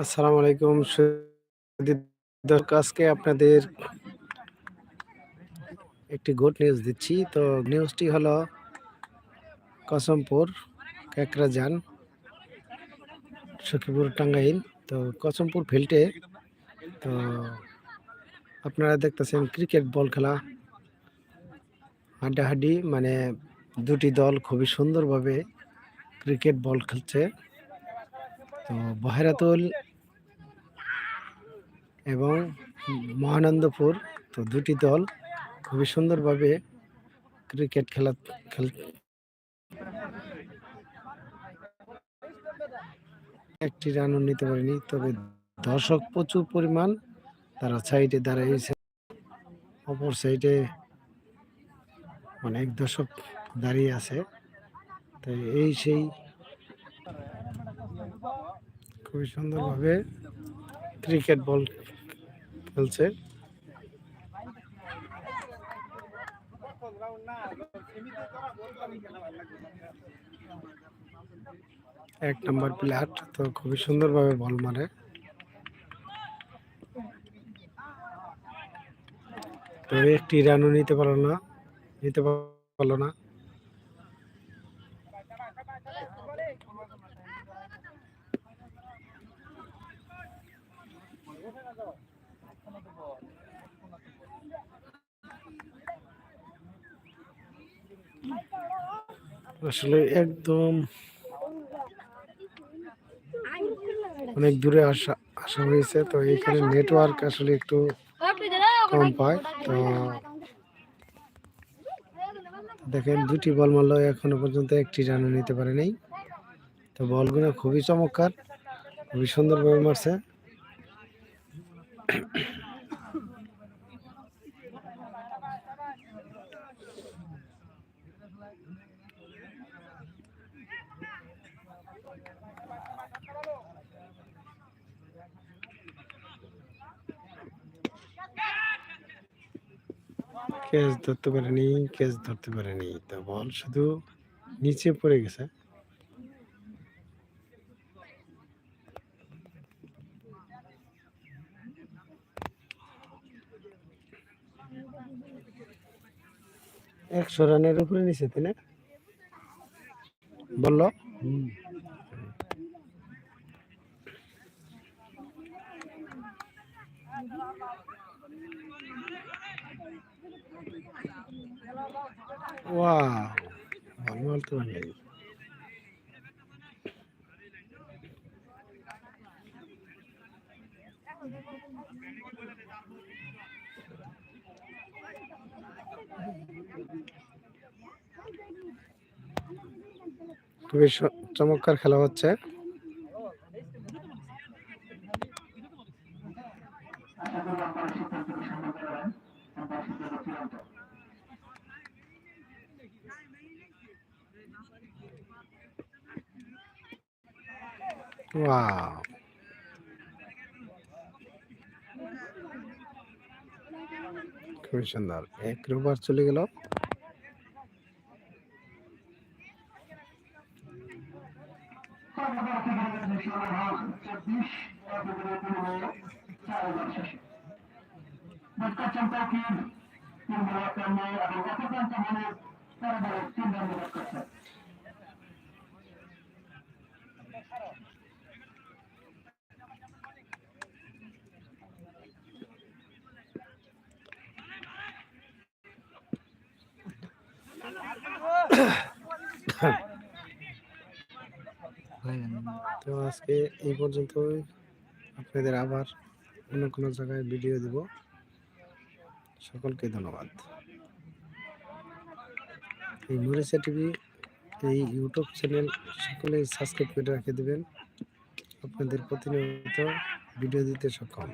আসসালামু আলাইকুম আজকে আপনাদের একটি গুড নিউজ দিচ্ছি। তো নিউজটি হলো কসমপুর ক্যাকরাজান সখীপুর, টাঙ্গাইল। তো কসমপুর ফিল্ডে তো আপনারা দেখতেছেন ক্রিকেট বল খেলা। হাড্ডাহাড্ডি মানে দুটি দল খুবই সুন্দরভাবে ক্রিকেট বল খেলছে। তো বহেরাতুল এবং মহানন্দপুর। তো দুটি দল খুবই সুন্দরভাবে ক্রিকেট খেলা, খেল একটি রানও নিতে পারেনি, তবে দর্শক প্রচুর পরিমাণ তারা সাইডে দাঁড়িয়েছে। অপর সাইডে অনেক দর্শক দাঁড়িয়ে আছে। তো এই সেই খুবই সুন্দরভাবে ক্রিকেট বল খেলছে। এক নম্বর প্লেয়ার তো খুবই সুন্দরভাবে বল মারে। তো একটি রানও নিতে পারল না, নিতে পারল না। আসলে একদম অনেক দূরে আসা আসা হয়েছে, তো এখানে নেটওয়ার্ক আসলে একটু কম পায়, তো দেখেন দুটি বল মারলো এখনও পর্যন্ত একটি রানও নিতে পারে নাই তো বলগুলো খুবই চমৎকার, খুবই সুন্দরভাবে মারছে। ক্যাচ ধরতে পারেনি ক্যাচ ধরতে পারেনি। তো বল শুধু নিচে পড়ে গেছে। একশো রানের উপরে নিচে তাই না? বলল? বলতে পারলেন খুবই চমৎকার খেলা হচ্ছে। খুবই সুন্দর। এক রোবার চলে গেল। বিশ বরাদ্দের তুলনায় চার ওভার শেষে মোটকা চম্পাকির তিন বলে এক রানে এবং গতকাল তাহলে তেরো বলে তিন রানে মোট করছে Yeah. তো আজকে এই পর্যন্ত আপনাদের আবার অন্য কোনো জায়গায় ভিডিও দেব। সকলকে ধন্যবাদ। এই মরিচা টিভি, এই ইউটিউব চ্যানেল সকলে সাবস্ক্রাইব করে রেখে দেবেন। আপনাদের প্রতিনিয়ত ভিডিও দিতে সক্ষম।